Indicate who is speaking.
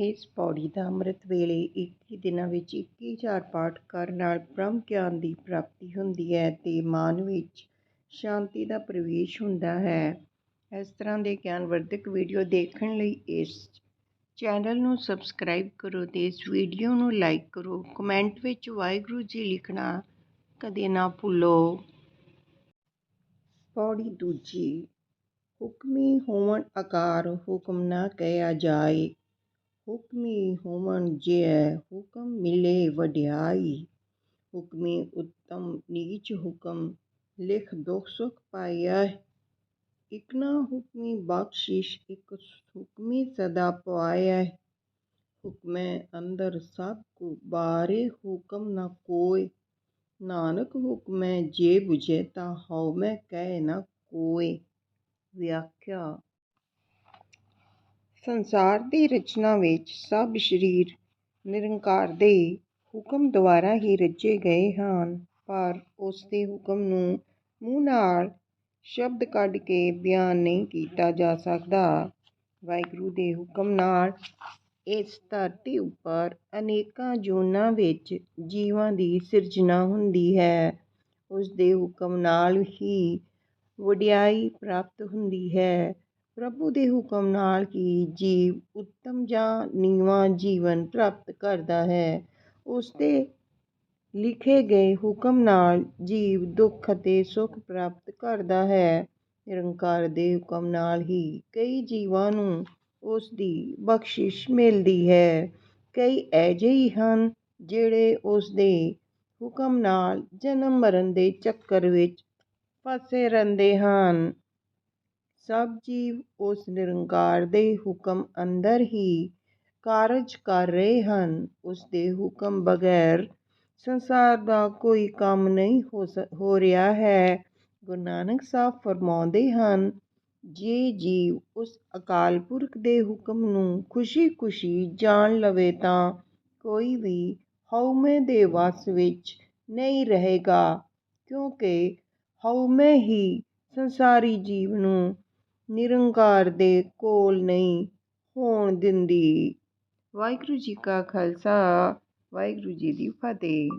Speaker 1: ਇਸ ਪੌੜੀ ਦਾ ਅੰਮ੍ਰਿਤ ਵੇਲੇ ਇੱਕੀ ਦਿਨਾਂ ਵਿੱਚ ਇੱਕੀ ਹਜ਼ਾਰ ਪਾਠ ਕਰਨ ਨਾਲ ਬ੍ਰਹਮ ਗਿਆਨ ਦੀ ਪ੍ਰਾਪਤੀ ਹੁੰਦੀ ਹੈ ਅਤੇ ਮਨ ਵਿੱਚ ਸ਼ਾਂਤੀ ਦਾ ਪ੍ਰਵੇਸ਼ ਹੁੰਦਾ ਹੈ। ਇਸ ਤਰ੍ਹਾਂ ਦੇ ਗਿਆਨਵਰਧਕ ਵੀਡੀਓ ਦੇਖਣ ਲਈ ਇਸ ਚੈਨਲ ਨੂੰ ਸਬਸਕ੍ਰਾਈਬ ਕਰੋ ਅਤੇ ਇਸ ਵੀਡੀਓ ਨੂੰ ਲਾਈਕ ਕਰੋ। ਕਮੈਂਟ ਵਿੱਚ ਵਾਹਿਗੁਰੂ ਜੀ ਲਿਖਣਾ ਕਦੇ ਨਾ ਭੁੱਲੋ। ਪੌੜੀ ਦੂਜੀ, ਹੁਕਮੀ ਹੋਵਣ ਆਕਾਰ ਹੁਕਮ ਨਾ ਕਹਿਆ ਜਾਏ। ਹੁਕਮੀ ਹੋਵਣ ਜਿਐ ਹੁਕਮ ਮਿਲੇ ਵਡਿਆਈ ਹੁਕਮੀ ਉੱਤਮ ਨੀਚ ਹੁਕਮ ਲਿਖ ਦੁਖ ਸੁਖ ਪਾਇਆ ਇਕ ਨਾ ਹੁਕਮੀ ਬਖਸ਼ਿਸ਼ ਇਕ ਹੁਕਮੀ ਸਦਾ ਪਵਾਇਆ ਹੁਕਮੈ ਅੰਦਰ ਸਭ ਕੋ ਬਾਰੇ ਹੁਕਮ ਨ ਕੋਇ ਨਾਨਕ ਹੁਕਮੈ ਜੇ ਬੁਝੈ ਤਾ ਹਉਮੈ ਕਹਿ ਨ ਕੋਇ ਵਿਆਖਿਆ ਸੰਸਾਰ ਦੀ ਰਚਨਾ ਵਿੱਚ ਸਭ ਸਰੀਰ ਨਿਰੰਕਾਰ ਦੇ ਹੁਕਮ ਦੁਆਰਾ ਹੀ ਰਚੇ ਗਏ ਹਨ, ਪਰ ਉਸ ਦੇ ਹੁਕਮ ਨੂੰ ਮੂੰਹ ਨਾਲ ਸ਼ਬਦ ਕੱਢ ਕੇ ਬਿਆਨ ਨਹੀਂ ਕੀਤਾ ਜਾ ਸਕਦਾ। ਵਾਹਿਗੁਰੂ ਦੇ ਹੁਕਮ ਨਾਲ ਇਸ ਧਰਤੀ ਉੱਪਰ ਅਨੇਕਾਂ ਜੂਨਾਂ ਵਿੱਚ ਜੀਵਾਂ ਦੀ ਸਿਰਜਣਾ ਹੁੰਦੀ ਹੈ। ਉਸ ਦੇ ਹੁਕਮ ਨਾਲ ਹੀ ਵਡਿਆਈ ਪ੍ਰਾਪਤ ਹੁੰਦੀ ਹੈ। ਪ੍ਰਭੂ ਦੇ ਹੁਕਮ ਨਾਲ ਹੀ ਜੀਵ ਉੱਤਮ ਜਾਂ ਨੀਵਾਂ ਜੀਵਨ ਪ੍ਰਾਪਤ ਕਰਦਾ ਹੈ। ਉਸਦੇ ਲਿਖੇ ਗਏ ਹੁਕਮ ਨਾਲ ਜੀਵ ਦੁੱਖ ਅਤੇ ਸੁੱਖ ਪ੍ਰਾਪਤ ਕਰਦਾ ਹੈ। ਨਿਰੰਕਾਰ ਦੇ ਹੁਕਮ ਨਾਲ ਹੀ ਕਈ ਜੀਵਾਂ ਨੂੰ ਉਸ ਦੀ ਬਖਸ਼ਿਸ਼ ਮਿਲਦੀ ਹੈ। ਕਈ ਅਜਿਹੇ ਹਨ ਜਿਹੜੇ ਉਸ ਦੇ ਹੁਕਮ ਨਾਲ ਜਨਮ ਮਰਨ ਦੇ ਚੱਕਰ ਵਿੱਚ ਫਸੇ ਰਹਿੰਦੇ ਹਨ। ਸਭ ਜੀਵ ਉਸ ਨਿਰੰਕਾਰ ਦੇ ਹੁਕਮ ਅੰਦਰ ਹੀ ਕਾਰਜ ਕਰ ਰਹੇ ਹਨ। ਉਸ ਦੇ ਹੁਕਮ ਬਗੈਰ ਸੰਸਾਰ ਦਾ ਕੋਈ ਕੰਮ ਨਹੀਂ ਹੋ ਰਿਹਾ ਹੈ। ਗੁਰੂ ਨਾਨਕ ਸਾਹਿਬ ਫਰਮਾਉਂਦੇ ਹਨ, ਜੇ ਜੀਵ ਉਸ ਅਕਾਲ ਪੁਰਖ ਦੇ ਹੁਕਮ ਨੂੰ ਖੁਸ਼ੀ ਖੁਸ਼ੀ ਜਾਣ ਲਵੇ ਤਾਂ ਕੋਈ ਵੀ ਹਉਮੈ ਦੇ ਵਸ ਵਿੱਚ ਨਹੀਂ ਰਹੇਗਾ, ਕਿਉਂਕਿ ਹਉਮੈ ਹੀ ਸੰਸਾਰੀ ਜੀਵ ਨੂੰ ਨਿਰੰਕਾਰ ਦੇ ਕੋਲ ਨਹੀਂ ਹੋਣ ਦਿੰਦੀ। ਵਾਹਿਗੁਰੂ ਜੀ ਕਾ ਖਾਲਸਾ ਵਾਹਿਗੁਰੂ ਜੀ ਦੀ ਫਤਿਹ।